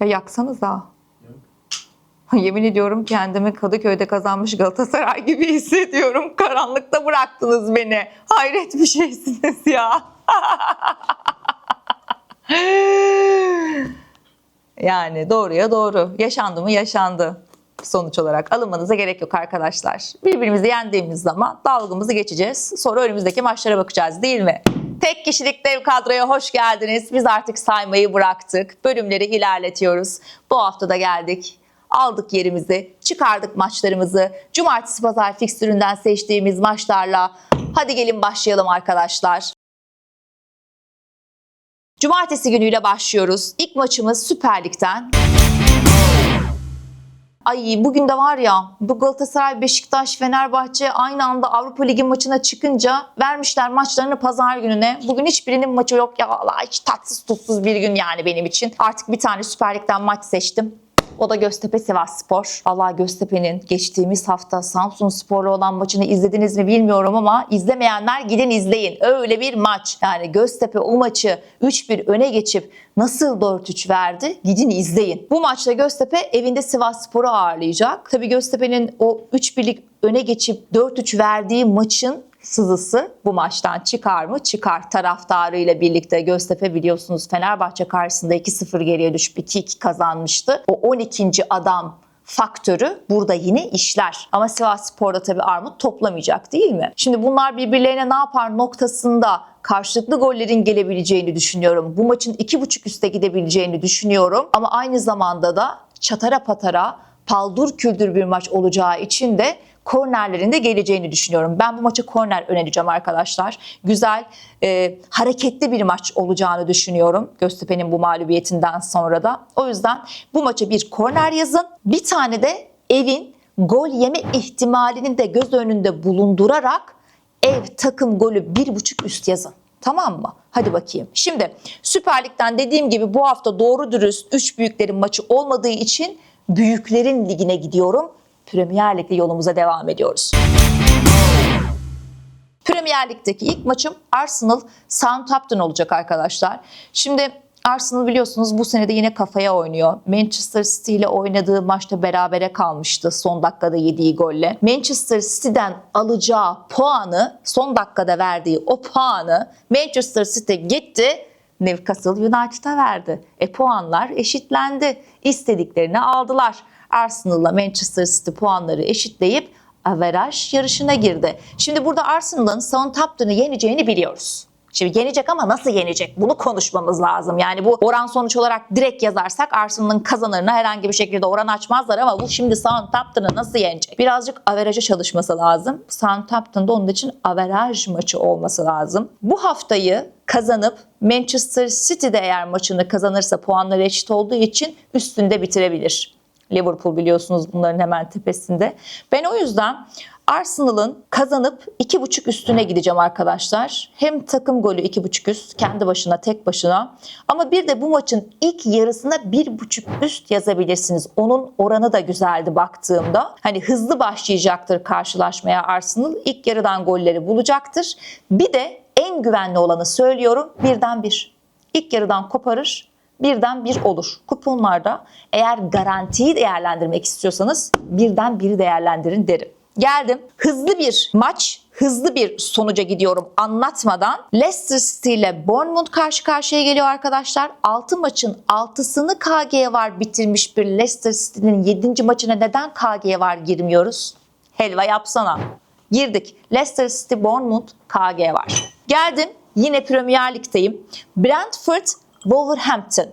Ya yaksanıza. Yemin ediyorum kendimi Kadıköy'de kazanmış Galatasaray gibi hissediyorum. Karanlıkta bıraktınız beni. Hayret bir şeysiniz ya. yani doğruya doğru. Yaşandı mı yaşandı. Sonuç olarak alınmanıza gerek yok arkadaşlar. Birbirimizi yendiğimiz zaman dalgımızı geçeceğiz. Sonra önümüzdeki maçlara bakacağız değil mi? Tek kişilik dev kadroya hoş geldiniz. Biz artık saymayı bıraktık. Bölümleri ilerletiyoruz. Bu hafta da geldik. Aldık yerimizi, çıkardık maçlarımızı. Cumartesi pazar fikstüründen seçtiğimiz maçlarla hadi gelin başlayalım arkadaşlar. Cumartesi günüyle başlıyoruz. İlk maçımız Süper Lig'den. Ay bugün de var ya bu Galatasaray, Beşiktaş, Fenerbahçe aynı anda Avrupa Ligi maçına çıkınca vermişler maçlarını pazar gününe. Bugün hiçbirinin maçı yok ya vallahi hiç tatsız tutsuz bir gün yani benim için. Artık bir tane Süper Lig'den maç seçtim. O da Göztepe Sivas Spor. Allah Göztepe'nin geçtiğimiz hafta Samsun Spor'la olan maçını izlediniz mi bilmiyorum ama izlemeyenler gidin izleyin. Öyle bir maç. Yani Göztepe o maçı 3-1 öne geçip nasıl 4-3 verdi? Gidin izleyin. Bu maçta Göztepe evinde Sivas Spor'u ağırlayacak. Tabii Göztepe'nin o 3-1'lik öne geçip 4-3 verdiği maçın sızısı bu maçtan çıkar mı? Çıkar. Taraftarıyla birlikte Göztepe biliyorsunuz Fenerbahçe karşısında 2-0 geriye düşüp 2-2 kazanmıştı. O 12. adam faktörü burada yine işler. Ama Sivas Spor'da tabii armut toplamayacak değil mi? Şimdi bunlar birbirlerine ne yapar noktasında karşılıklı gollerin gelebileceğini düşünüyorum. Bu maçın 2.5 üste gidebileceğini düşünüyorum. Ama aynı zamanda da çatara patara paldur küldür bir maç olacağı için de kornerlerin de geleceğini düşünüyorum. Ben bu maça korner önereceğim arkadaşlar. Güzel, e, hareketli bir maç olacağını düşünüyorum. Göztepe'nin bu mağlubiyetinden sonra da. O yüzden bu maça bir korner yazın. Bir tane de evin gol yeme ihtimalini de göz önünde bulundurarak ev takım golü bir buçuk üst yazın. Tamam mı? Hadi bakayım. Şimdi Süper Lig'den dediğim gibi bu hafta doğru dürüst 3 büyüklerin maçı olmadığı için büyüklerin ligine gidiyorum. Premier Lig'de yolumuza devam ediyoruz. Premier Lig'deki ilk maçım Arsenal Southampton olacak arkadaşlar. Şimdi Arsenal biliyorsunuz bu senede yine kafaya oynuyor. Manchester City ile oynadığı maçta berabere kalmıştı son dakikada yediği golle. Manchester City'den alacağı puanı son dakikada verdiği o puanı Manchester City gitti Newcastle United'a verdi. E puanlar eşitlendi. İstediklerini aldılar. Arsenal'la Manchester City puanları eşitleyip averaj yarışına girdi. Şimdi burada Arsenal'ın Southampton'ı yeneceğini biliyoruz. Şimdi yenecek ama nasıl yenecek? Bunu konuşmamız lazım. Yani bu oran sonuç olarak direkt yazarsak Arsenal'ın kazanırına herhangi bir şekilde oran açmazlar ama bu şimdi Southampton'ı nasıl yenecek? Birazcık averaja çalışması lazım. Southampton'da onun için averaj maçı olması lazım. Bu haftayı kazanıp Manchester City'de eğer maçını kazanırsa puanları eşit olduğu için üstünde bitirebilir. Liverpool biliyorsunuz bunların hemen tepesinde. Ben o yüzden Arsenal'ın kazanıp 2.5 üstüne gideceğim arkadaşlar. Hem takım golü 2.5 üst kendi başına tek başına ama bir de bu maçın ilk yarısına 1.5 üst yazabilirsiniz. Onun oranı da güzeldi baktığımda. Hani hızlı başlayacaktır karşılaşmaya Arsenal. İlk yarıdan golleri bulacaktır. Bir de en güvenli olanı söylüyorum birden bir. İlk yarıdan koparır birden bir olur. Kuponlarda eğer garantiyi değerlendirmek istiyorsanız birden biri değerlendirin derim. Geldim. Hızlı bir maç, hızlı bir sonuca gidiyorum anlatmadan. Leicester City ile Bournemouth karşı karşıya geliyor arkadaşlar. 6 maçın 6'sını KG var bitirmiş bir Leicester City'nin 7. maçına neden KG var girmiyoruz? Helva yapsana. Girdik. Leicester City, Bournemouth, KG var. Geldim. Yine Premier Lig'deyim. Brentford, Wolverhampton.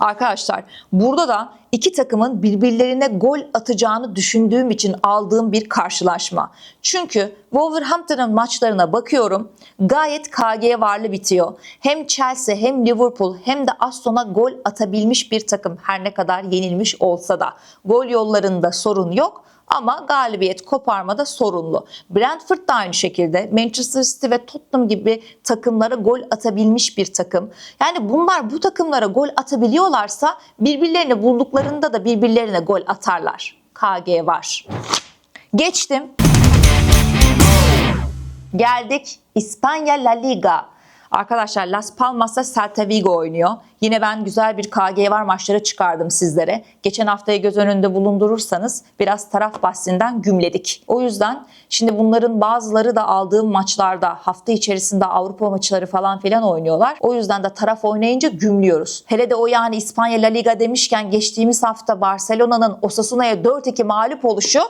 Arkadaşlar burada da iki takımın birbirlerine gol atacağını düşündüğüm için aldığım bir karşılaşma. Çünkü Wolverhampton'ın maçlarına bakıyorum gayet KG varlı bitiyor. Hem Chelsea hem Liverpool hem de Aston'a gol atabilmiş bir takım her ne kadar yenilmiş olsa da. Gol yollarında sorun yok ama galibiyet koparmada sorunlu. Brentford da aynı şekilde Manchester City ve Tottenham gibi takımlara gol atabilmiş bir takım. Yani bunlar bu takımlara gol atabiliyorlarsa birbirlerini bulduklarında da birbirlerine gol atarlar. KG var. Geçtim. Geldik İspanya La Liga. Arkadaşlar Las Palmas'ta Celta Vigo oynuyor. Yine ben güzel bir KG var maçları çıkardım sizlere. Geçen haftayı göz önünde bulundurursanız biraz taraf bahsinden gümledik. O yüzden şimdi bunların bazıları da aldığım maçlarda hafta içerisinde Avrupa maçları falan filan oynuyorlar. O yüzden de taraf oynayınca gümlüyoruz. Hele de o yani İspanya La Liga demişken geçtiğimiz hafta Barcelona'nın Osasuna'ya 4-2 mağlup oluşu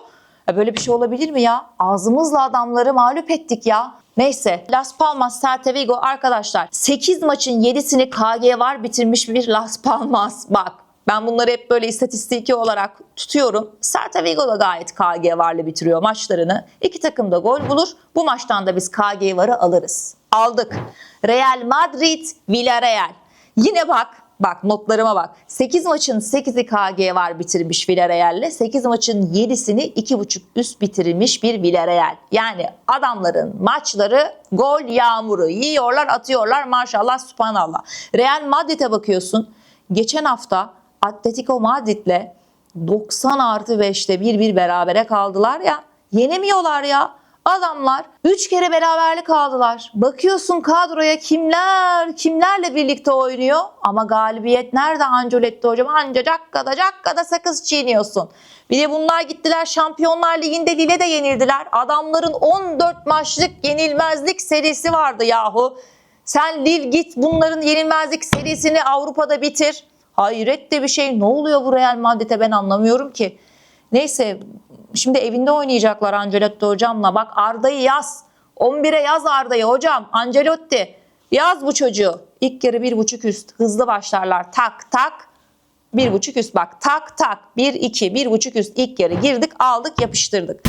ya böyle bir şey olabilir mi ya? Ağzımızla adamları mağlup ettik ya. Neyse Las Palmas Celta Vigo arkadaşlar 8 maçın 7'sini KG var bitirmiş bir Las Palmas. Bak ben bunları hep böyle istatistiki olarak tutuyorum. Celta Vigo da gayet KG varla bitiriyor maçlarını. İki takım da gol bulur. Bu maçtan da biz KG varı alırız. Aldık. Real Madrid, Villarreal. Yine bak Bak notlarıma bak. 8 maçın 8'i KG var bitirmiş Villarreal'le. 8 maçın 7'sini 2.5 üst bitirmiş bir Villarreal. Yani adamların maçları gol yağmuru. Yiyorlar atıyorlar maşallah subhanallah. Real Madrid'e bakıyorsun. Geçen hafta Atletico Madrid'le 90 artı 5'te 1-1 berabere kaldılar ya. Yenemiyorlar ya. Adamlar 3 kere beraberlik aldılar. Bakıyorsun kadroya kimler kimlerle birlikte oynuyor ama galibiyet nerede Ancelotti hocam? Anca cakkada cakkada sakız çiğniyorsun. Bir de bunlar gittiler Şampiyonlar Ligi'nde Lille de yenildiler. Adamların 14 maçlık yenilmezlik serisi vardı yahu. Sen Lille git bunların yenilmezlik serisini Avrupa'da bitir. Hayret de bir şey. Ne oluyor bu Real Madrid'e ben anlamıyorum ki. Neyse şimdi evinde oynayacaklar Ancelotti hocamla. Bak Arda'yı yaz. 11'e yaz Arda'yı hocam. Ancelotti yaz bu çocuğu. İlk yarı bir buçuk üst. Hızlı başlarlar. Tak tak. Bir buçuk üst bak. Tak tak. Bir iki. Bir buçuk üst. İlk yarı girdik aldık yapıştırdık.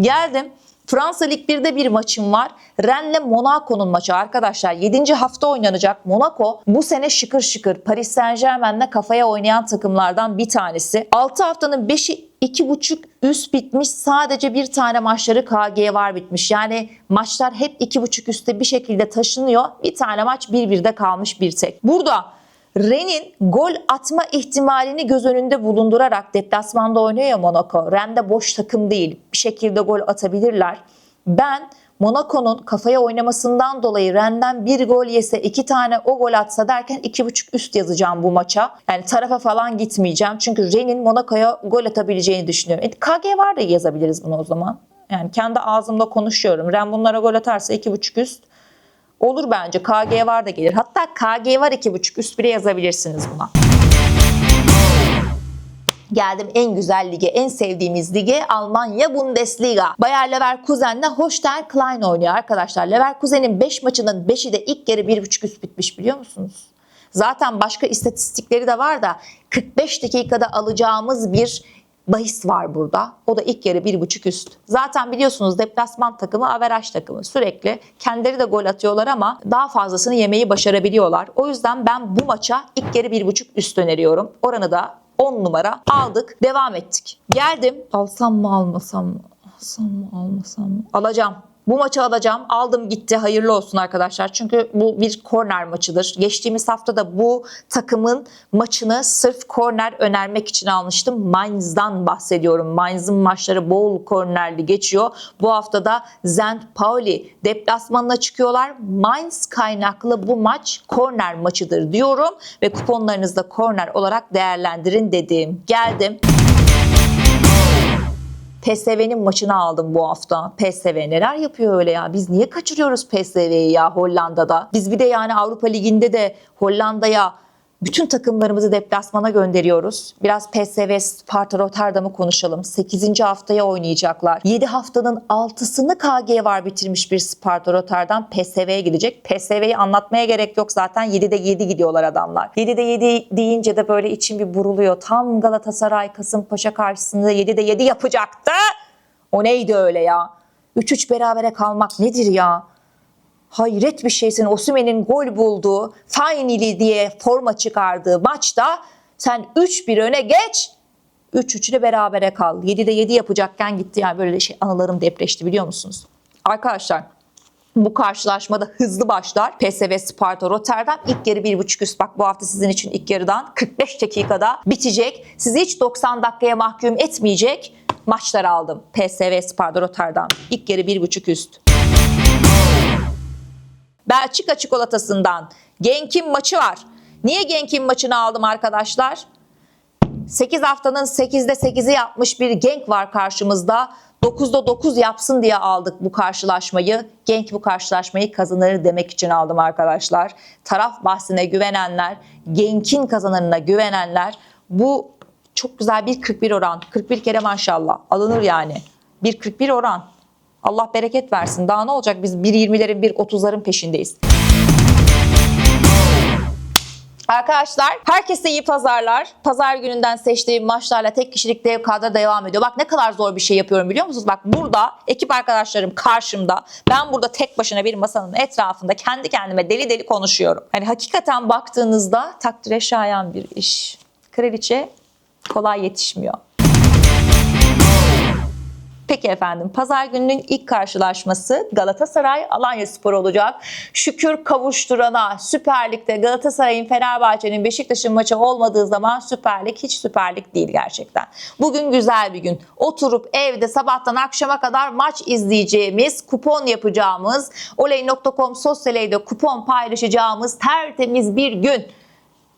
Geldim. Fransa Lig 1'de bir maçım var. Rennes'le Monaco'nun maçı arkadaşlar. 7. hafta oynanacak. Monaco bu sene şıkır şıkır Paris Saint Germain'le kafaya oynayan takımlardan bir tanesi. 6 haftanın 5'i 2,5 üst bitmiş. Sadece bir tane maçları KG var bitmiş. Yani maçlar hep 2,5 üstte bir şekilde taşınıyor. Bir tane maç 1-1'de kalmış bir tek. Burada Ren'in gol atma ihtimalini göz önünde bulundurarak deplasmanda oynuyor Monaco. Ren de boş takım değil. Bir şekilde gol atabilirler. Ben Monaco'nun kafaya oynamasından dolayı Ren'den bir gol yese iki tane o gol atsa derken iki buçuk üst yazacağım bu maça. Yani tarafa falan gitmeyeceğim. Çünkü Ren'in Monaco'ya gol atabileceğini düşünüyorum. E, KG var da yazabiliriz bunu o zaman. Yani kendi ağzımda konuşuyorum. Ren bunlara gol atarsa iki buçuk üst. Olur bence. KG var da gelir. Hatta KG var 2.5 üst bile yazabilirsiniz buna. Geldim en güzel lige, en sevdiğimiz lige Almanya Bundesliga. Bayer Leverkusen'le Holstein Klein oynuyor arkadaşlar. Leverkusen'in 5 maçının 5'i de ilk yarı 1.5 üst bitmiş biliyor musunuz? Zaten başka istatistikleri de var da 45 dakikada alacağımız bir bahis var burada. O da ilk yarı bir buçuk üst. Zaten biliyorsunuz deplasman takımı averaj takımı. Sürekli kendileri de gol atıyorlar ama daha fazlasını yemeyi başarabiliyorlar. O yüzden ben bu maça ilk yarı bir buçuk üst öneriyorum. Oranı da 10 numara aldık. Devam ettik. Geldim. Alsam mı almasam mı? Alsam mı almasam mı? Alacağım. Bu maçı alacağım. Aldım gitti. Hayırlı olsun arkadaşlar. Çünkü bu bir korner maçıdır. Geçtiğimiz hafta da bu takımın maçını sırf korner önermek için almıştım. Mainz'dan bahsediyorum. Mainz'ın maçları bol kornerli geçiyor. Bu hafta da Zent Pauli deplasmanına çıkıyorlar. Mainz kaynaklı bu maç korner maçıdır diyorum ve kuponlarınızda korner olarak değerlendirin dedim. Geldim. PSV'nin maçını aldım bu hafta. PSV neler yapıyor öyle ya? Biz niye kaçırıyoruz PSV'yi ya Hollanda'da? Biz bir de yani Avrupa Ligi'nde de Hollanda'ya bütün takımlarımızı deplasmana gönderiyoruz. Biraz PSV Sparta Rotterdam'ı konuşalım. 8. haftaya oynayacaklar. 7 haftanın 6'sını KG var bitirmiş bir Sparta Rotterdam PSV'ye gidecek. PSV'yi anlatmaya gerek yok zaten 7'de 7 gidiyorlar adamlar. 7'de 7 deyince de böyle içim bir buruluyor. Tam Galatasaray Kasımpaşa karşısında 7'de 7 yapacaktı. O neydi öyle ya? 3-3 berabere kalmak nedir ya? Hayret bir şeysin. Osimhen'in gol bulduğu, finally diye forma çıkardığı maçta sen 3-1 öne geç, 3-3 ile berabere kal. 7'de 7 yapacakken gitti. Yani böyle şey anılarım depreşti biliyor musunuz? Arkadaşlar bu karşılaşmada hızlı başlar. PSV Sparta Rotterdam ilk yarı 1.5 üst. Bak bu hafta sizin için ilk yarıdan 45 dakikada bitecek. Sizi hiç 90 dakikaya mahkum etmeyecek maçlar aldım. PSV Sparta Rotterdam ilk yarı 1.5 üst. Belçika çikolatasından Genk'in maçı var. Niye Genk'in maçını aldım arkadaşlar? 8 haftanın 8'de 8'i yapmış bir Genk var karşımızda. 9'da 9 yapsın diye aldık bu karşılaşmayı. Genk bu karşılaşmayı kazanır demek için aldım arkadaşlar. Taraf bahsine güvenenler, Genk'in kazananına güvenenler bu çok güzel bir 41 oran. 41 kere maşallah alınır yani. Bir 41 oran. Allah bereket versin. Daha ne olacak biz 1.20'lerin 1.30'ların peşindeyiz. Arkadaşlar herkese iyi pazarlar. Pazar gününden seçtiğim maçlarla tek kişilik dev kadro devam ediyor. Bak ne kadar zor bir şey yapıyorum biliyor musunuz? Bak burada ekip arkadaşlarım karşımda. Ben burada tek başına bir masanın etrafında kendi kendime deli deli konuşuyorum. Hani hakikaten baktığınızda takdire şayan bir iş. Kraliçe kolay yetişmiyor. Peki efendim pazar gününün ilk karşılaşması Galatasaray Alanya Spor olacak. Şükür kavuşturana Süper Lig'de Galatasaray'ın Fenerbahçe'nin Beşiktaş'ın maçı olmadığı zaman Süper Lig hiç Süper Lig değil gerçekten. Bugün güzel bir gün. Oturup evde sabahtan akşama kadar maç izleyeceğimiz, kupon yapacağımız, oley.com sosyaleyde kupon paylaşacağımız tertemiz bir gün.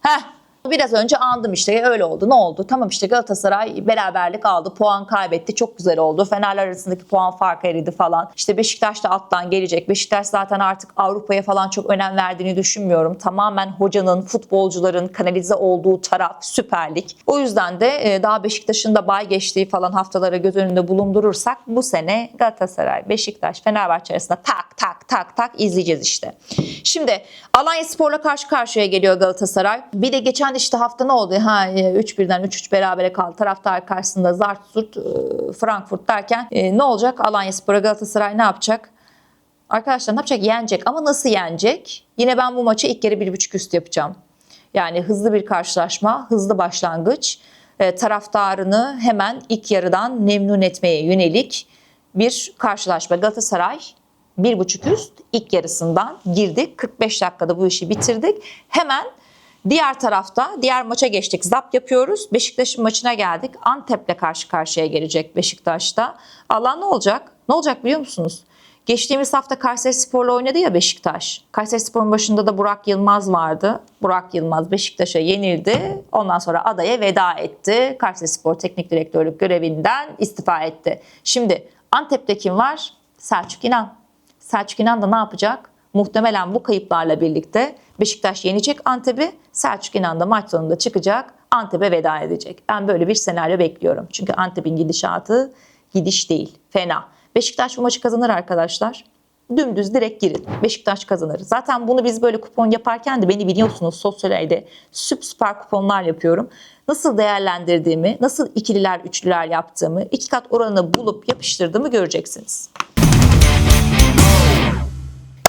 Heh, Biraz önce andım işte öyle oldu. Ne oldu? Tamam işte Galatasaray beraberlik aldı. Puan kaybetti. Çok güzel oldu. Fenerler arasındaki puan farkı eridi falan. İşte Beşiktaş da alttan gelecek. Beşiktaş zaten artık Avrupa'ya falan çok önem verdiğini düşünmüyorum. Tamamen hocanın, futbolcuların kanalize olduğu taraf Süper Lig. O yüzden de e, daha Beşiktaş'ın da bay geçtiği falan haftalara göz önünde bulundurursak bu sene Galatasaray, Beşiktaş, Fenerbahçe arasında tak tak tak tak izleyeceğiz işte. Şimdi Alanya Spor'la karşı karşıya geliyor Galatasaray. Bir de geçen işte hafta ne oldu? Ha 3-1'den 3-3 berabere kaldı. Taraftar karşısında zart zurt e, Frankfurt derken e, ne olacak? Alanya Spor'a Galatasaray ne yapacak? Arkadaşlar ne yapacak? Yenecek ama nasıl yenecek? Yine ben bu maçı ilk yarı 1.5 üst yapacağım. Yani hızlı bir karşılaşma, hızlı başlangıç. E, taraftarını hemen ilk yarıdan memnun etmeye yönelik bir karşılaşma. Galatasaray bir buçuk üst ilk yarısından girdik. 45 dakikada bu işi bitirdik. Hemen diğer tarafta diğer maça geçtik. Zap yapıyoruz. Beşiktaş'ın maçına geldik. Antep'le karşı karşıya gelecek Beşiktaş'ta. Allah ne olacak? Ne olacak biliyor musunuz? Geçtiğimiz hafta Kayseri Spor'la oynadı ya Beşiktaş. Kayseri Spor'un başında da Burak Yılmaz vardı. Burak Yılmaz Beşiktaş'a yenildi. Ondan sonra adaya veda etti. Kayseri Spor Teknik Direktörlük görevinden istifa etti. Şimdi Antep'te kim var? Selçuk İnan. Selçuk İnan da ne yapacak? Muhtemelen bu kayıplarla birlikte Beşiktaş yenecek Antep'i. Selçuk İnan da maç sonunda çıkacak. Antep'e veda edecek. Ben böyle bir senaryo bekliyorum. Çünkü Antep'in gidişatı gidiş değil. Fena. Beşiktaş bu maçı kazanır arkadaşlar. Dümdüz direkt girin. Beşiktaş kazanır. Zaten bunu biz böyle kupon yaparken de beni biliyorsunuz sosyalde süp süper kuponlar yapıyorum. Nasıl değerlendirdiğimi, nasıl ikililer, üçlüler yaptığımı, iki kat oranını bulup yapıştırdığımı göreceksiniz.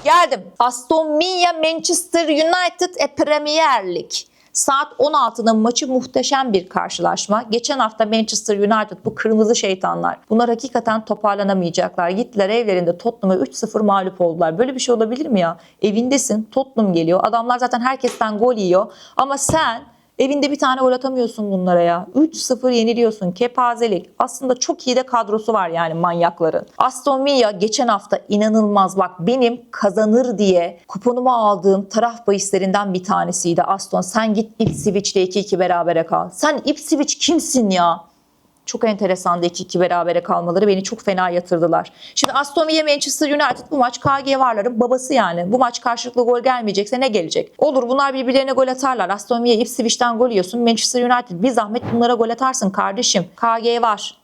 Geldim. Aston Villa Manchester United e Premier Lig. Saat 16'nın maçı muhteşem bir karşılaşma. Geçen hafta Manchester United bu kırmızı şeytanlar. Bunlar hakikaten toparlanamayacaklar. Gittiler evlerinde Tottenham'a 3-0 mağlup oldular. Böyle bir şey olabilir mi ya? Evindesin Tottenham geliyor. Adamlar zaten herkesten gol yiyor. Ama sen Evinde bir tane gol atamıyorsun bunlara ya. 3-0 yeniliyorsun. Kepazelik. Aslında çok iyi de kadrosu var yani manyakların. Aston Villa geçen hafta inanılmaz bak benim kazanır diye kuponumu aldığım taraf bahislerinden bir tanesiydi Aston. Sen git Ipswich'le 2-2 berabere kal. Sen Ipswich kimsin ya? Çok enteresandı 2-2 berabere kalmaları. Beni çok fena yatırdılar. Şimdi Aston Villa Manchester United bu maç KG varların babası yani. Bu maç karşılıklı gol gelmeyecekse ne gelecek? Olur bunlar birbirlerine gol atarlar. Aston Villa Ipswich'ten gol yiyorsun. Manchester United bir zahmet bunlara gol atarsın kardeşim. KG var.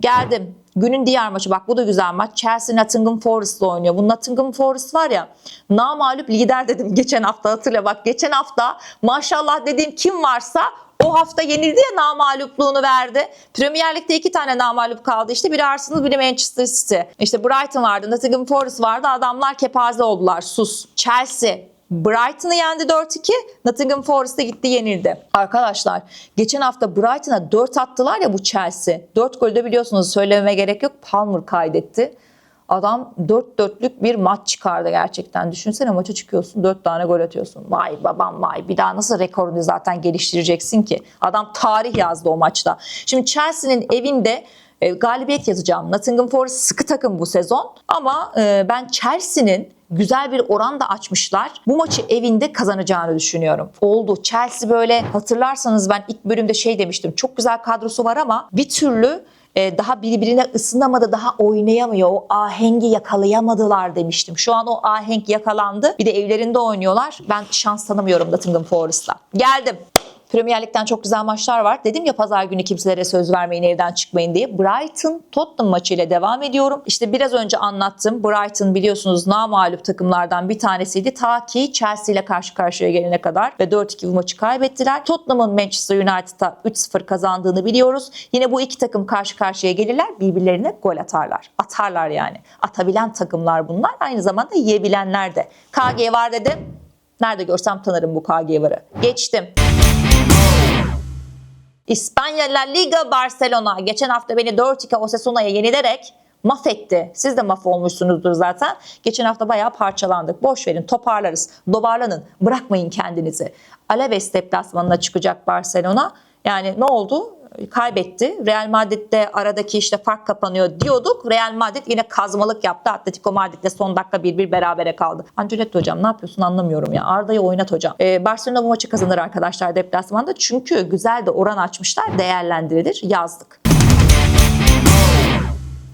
Geldim. Günün diğer maçı bak bu da güzel maç. Chelsea Nottingham Forest'la oynuyor. Bu Nottingham Forest var ya namalup lider dedim geçen hafta hatırla bak. Geçen hafta maşallah dediğim kim varsa o hafta yenildi ya namalupluğunu verdi. Premier Lig'de iki tane namalup kaldı işte. Biri Arsenal biri Manchester City. İşte Brighton vardı, Nottingham Forest vardı. Adamlar kepaze oldular. Sus. Chelsea Brighton'ı yendi 4-2. Nottingham Forest'a gitti yenildi. Arkadaşlar geçen hafta Brighton'a 4 attılar ya bu Chelsea. 4 golü de biliyorsunuz söylememe gerek yok. Palmer kaydetti. Adam 4 dörtlük bir maç çıkardı gerçekten. Düşünsene maça çıkıyorsun 4 tane gol atıyorsun. Vay babam vay bir daha nasıl rekorunu zaten geliştireceksin ki? Adam tarih yazdı o maçta. Şimdi Chelsea'nin evinde E, galibiyet yazacağım. Nottingham Forest sıkı takım bu sezon. Ama e, ben Chelsea'nin güzel bir oran da açmışlar. Bu maçı evinde kazanacağını düşünüyorum. Oldu. Chelsea böyle hatırlarsanız ben ilk bölümde şey demiştim. Çok güzel kadrosu var ama bir türlü daha birbirine ısınamadı, daha oynayamıyor. O ahengi yakalayamadılar demiştim. Şu an o ahenk yakalandı. Bir de evlerinde oynuyorlar. Ben şans tanımıyorum Nottingham Forest'la. Geldim. Premier Lig'den çok güzel maçlar var. Dedim ya pazar günü kimselere söz vermeyin evden çıkmayın diye. Brighton Tottenham maçıyla devam ediyorum. İşte biraz önce anlattım. Brighton biliyorsunuz namalup takımlardan bir tanesiydi. Ta ki Chelsea ile karşı karşıya gelene kadar ve 4-2 bu maçı kaybettiler. Tottenham'ın Manchester United'a 3-0 kazandığını biliyoruz. Yine bu iki takım karşı karşıya gelirler. Birbirlerine gol atarlar. Atarlar yani. Atabilen takımlar bunlar. Aynı zamanda yiyebilenler de. KG var dedim. Nerede görsem tanırım bu KG varı. Geçtim. İspanya La Liga Barcelona geçen hafta beni 4-2 Osasuna'ya yenilerek mahvetti. Siz de mahvolmuşsunuzdur zaten. Geçen hafta bayağı parçalandık. Boş verin toparlarız. Dobarlanın. Bırakmayın kendinizi. Alaves deplasmanına çıkacak Barcelona. Yani ne oldu? Kaybetti. Real Madrid'de aradaki işte fark kapanıyor diyorduk. Real Madrid yine kazmalık yaptı. Atletico Madrid'de son dakika 1-1 berabere kaldı. Ancelotti hocam ne yapıyorsun anlamıyorum ya. Arda'yı oynat hocam. Ee, Barcelona bu maçı kazanır arkadaşlar deplasmanda. Çünkü güzel de oran açmışlar. Değerlendirilir. Yazdık.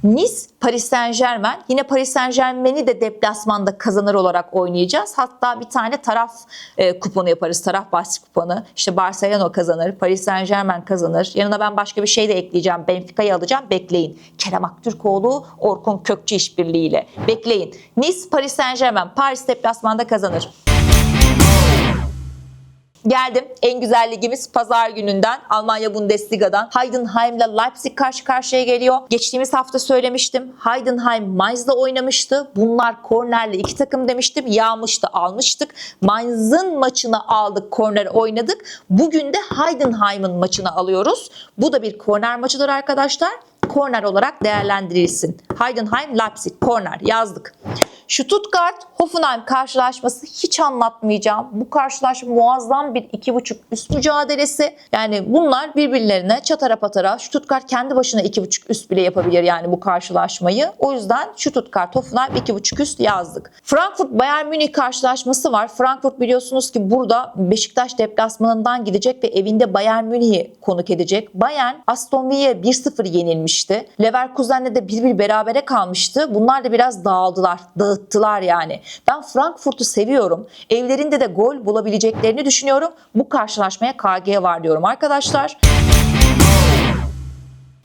Nice, Paris Saint Germain. Yine Paris Saint Germain'i de deplasmanda kazanır olarak oynayacağız. Hatta bir tane taraf e, kuponu yaparız. Taraf bahsi kuponu. İşte Barcelona kazanır, Paris Saint Germain kazanır. Yanına ben başka bir şey de ekleyeceğim. Benfica'yı alacağım. Bekleyin. Kerem Aktürkoğlu, Orkun Kökçü işbirliğiyle. Bekleyin. Nice, Paris Saint Germain. Paris deplasmanda kazanır. Geldim. En güzel ligimiz pazar gününden Almanya Bundesliga'dan Heidenheim'la Leipzig karşı karşıya geliyor. Geçtiğimiz hafta söylemiştim. Heidenheim Mainz'la oynamıştı. Bunlar kornerli iki takım demiştim. Yağmıştı almıştık. Mainz'ın maçını aldık korner oynadık. Bugün de Heidenheim'ın maçını alıyoruz. Bu da bir korner maçıdır arkadaşlar. Korner olarak değerlendirilsin. Heidenheim Leipzig korner yazdık. Stuttgart Hoffenheim karşılaşması hiç anlatmayacağım. Bu karşılaşma muazzam bir iki buçuk üst mücadelesi. Yani bunlar birbirlerine çatara patara Stuttgart kendi başına iki buçuk üst bile yapabilir yani bu karşılaşmayı. O yüzden Stuttgart Hoffenheim iki buçuk üst yazdık. Frankfurt Bayern Münih karşılaşması var. Frankfurt biliyorsunuz ki burada Beşiktaş deplasmanından gidecek ve evinde Bayern Münih'i konuk edecek. Bayern Aston Villa'ya 1-0 yenilmişti. Leverkusen'le de 1-1 berabere kalmıştı. Bunlar da biraz dağıldılar. Dağıttılar yani. Ben Frankfurt'u seviyorum. Evlerinde de gol bulabileceklerini düşünüyorum. Bu karşılaşmaya KG var diyorum arkadaşlar.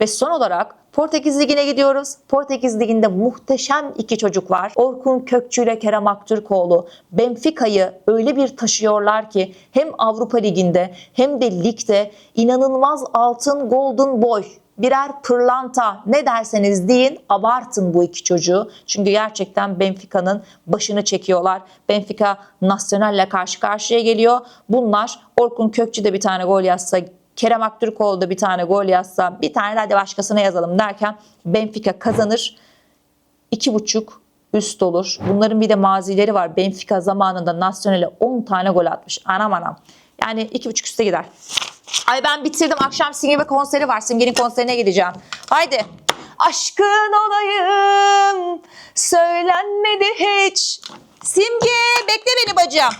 Ve son olarak Portekiz Ligi'ne gidiyoruz. Portekiz Ligi'nde muhteşem iki çocuk var. Orkun Kökçü ile Kerem Aktürkoğlu. Benfica'yı öyle bir taşıyorlar ki hem Avrupa Ligi'nde hem de ligde inanılmaz altın golden boy birer pırlanta ne derseniz deyin abartın bu iki çocuğu. Çünkü gerçekten Benfica'nın başını çekiyorlar. Benfica Nacional'le karşı karşıya geliyor. Bunlar Orkun Kökçü de bir tane gol yazsa Kerem Aktürkoğlu da bir tane gol yazsa bir tane de başkasına yazalım derken Benfica kazanır. 2,5 üst olur. Bunların bir de mazileri var. Benfica zamanında Nacional'e 10 tane gol atmış. Anam anam. Yani 2,5 üste gider. Ay ben bitirdim. Akşam Simge konseri var. Simge'nin konserine gideceğim. Haydi. Aşkın olayım söylenmedi hiç. Simge bekle beni bacım.